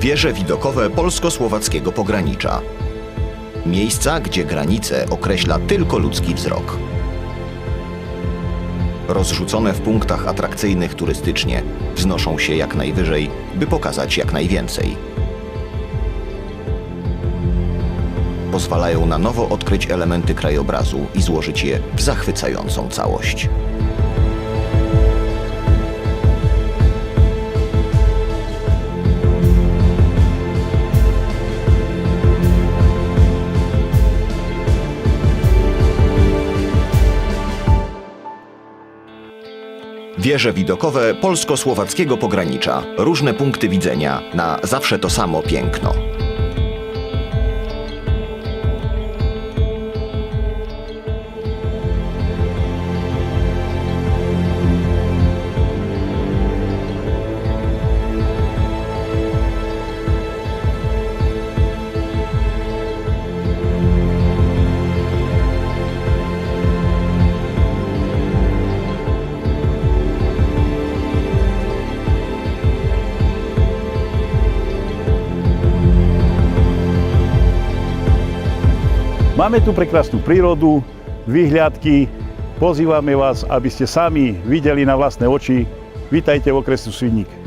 Wieże widokowe polsko-słowackiego pogranicza. Miejsca, gdzie granice określa tylko ludzki wzrok. Rozrzucone w punktach atrakcyjnych turystycznie, wznoszą się jak najwyżej, by pokazać jak najwięcej. Pozwalają na nowo odkryć elementy krajobrazu i złożyć je w zachwycającą całość. Wieże widokowe polsko-słowackiego pogranicza. Różne punkty widzenia na zawsze to samo piękno. Máme tu prekrásnu prírodu, vyhliadky. Pozývame vás, aby ste sami videli na vlastné oči. Vítajte v okresu Svidník.